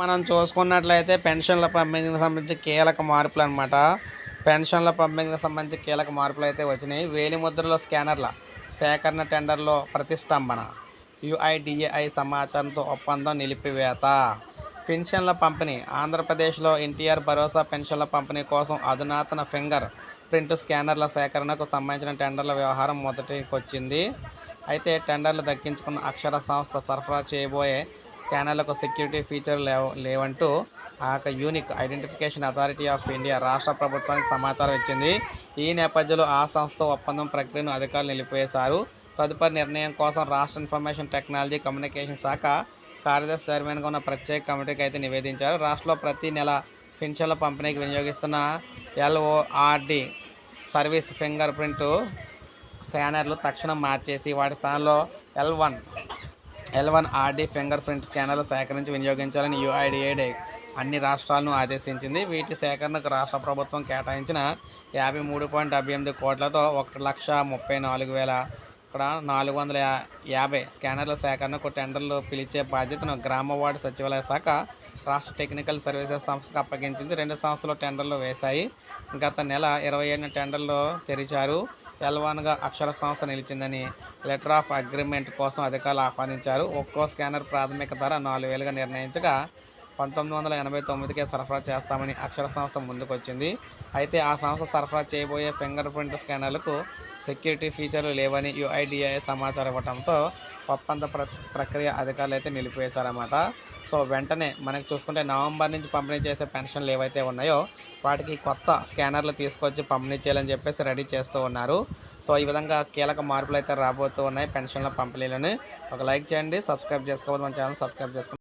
మనం చూసుకున్నట్లయితే పెన్షన్ల పంపిణీకి సంబంధించి కీలక మార్పులు అనమాట పెన్షన్ల పంపిణీకి సంబంధించి కీలక మార్పులు అయితే వచ్చినాయి. వేలిముద్రల స్కానర్ల సేకరణ టెండర్లో ప్రతిష్టంభన. యుఐడిఏఐ సమాచారంతో ఒప్పందం నిలిపివేత. పెన్షన్ల పంపిణీ. ఆంధ్రప్రదేశ్లో ఎన్టీఆర్ భరోసా పెన్షన్ల పంపిణీ కోసం అధునాతన ఫింగర్ ప్రింట్ స్కానర్ల సేకరణకు సంబంధించిన టెండర్ల వ్యవహారం మొదటికొచ్చింది. అయితే టెండర్లు దక్కించుకున్న అక్షర సంస్థ సరఫరా చేయబోయే స్కానర్లకు సెక్యూరిటీ ఫీచర్లు లేవ లేవంటూ ఆ యొక్క unique identification authority of India రాష్ట్ర ప్రభుత్వానికి సమాచారం ఇచ్చింది. ఈ నేపథ్యంలో ఆ సంస్థ ఒప్పందం ప్రక్రియను అధికారులు నిలిపివేశారు. తదుపరి నిర్ణయం కోసం రాష్ట్ర ఇన్ఫర్మేషన్ టెక్నాలజీ కమ్యూనికేషన్ శాఖ కార్యదర్శి చైర్మన్గా ఉన్న ప్రత్యేక కమిటీకి అయితే నివేదించారు. రాష్ట్రంలో ప్రతి నెల పెన్షన్ల పంపిణీకి వినియోగిస్తున్న L O R D service finger print స్కానర్లు తక్షణం మార్చేసి వాటి స్థానంలో L one L one RD fingerprint స్కానర్లు సేకరించి వినియోగించాలని యుఐడిఏ అన్ని రాష్ట్రాలను ఆదేశించింది. వీటి సేకరణకు రాష్ట్ర ప్రభుత్వం కేటాయించిన యాభై మూడు పాయింట్ డెబ్బై ఎనిమిది కోట్లతో ఒక లక్ష ముప్పై నాలుగు వేల ఇక్కడ నాలుగు వందల యా- యాభై స్కానర్ల సేకరణకు టెండర్లు పిలిచే బాధ్యతను గ్రామ వార్డు సచివాలయ శాఖ రాష్ట్ర టెక్నికల్ సర్వీసెస్ సంస్థకు అప్పగించింది. రెండు సంస్థలు టెండర్లు వేశాయి. గత నెల ఇరవై ఏడున టెండర్లు తెరిచారు. ఎల్వాన్గా అక్షర సంస్థ నిలిచిందని లెటర్ ఆఫ్ అగ్రిమెంట్ కోసం అధికారులు ఆహ్వానించారు. ఒక్కో స్కానర్ ప్రాథమిక ధర నాలుగు వేలుగా నిర్ణయించగా పంతొమ్మిది వందల ఎనభై తొమ్మిదికే సరఫరా చేస్తామని అక్షర సంస్థ ముందుకొచ్చింది. అయితే ఆ సంస్థ సరఫరా చేయబోయే ఫింగర్ ప్రింట్ స్కానర్లకు సెక్యూరిటీ ఫీచర్లు లేవని యుఐడిఐ సమాచారం ఇవ్వడంతో ఒప్పంద ప్ర ప్రక్రియ అధికారులు అయితే నిలిపివేశారన్నమాట. సో వెంటనే మనకి చూసుకుంటే నవంబర్ నుంచి పంపిణీ చేసే పెన్షన్లు ఏవైతే ఉన్నాయో వాటికి కొత్త స్కానర్లు తీసుకొచ్చి పంపిణీ చేయాలని చెప్పేసి రెడీ చేస్తూ ఉన్నారు. సో ఈ విధంగా కీలక మార్పులు అయితే రాబోతూ ఉన్నాయి పెన్షన్ల పంపిణీలని. ఒక లైక్ చేయండి సబ్స్క్రైబ్ చేసుకోవద్దు మన ఛానల్ సబ్స్క్రైబ్ చేసుకోండి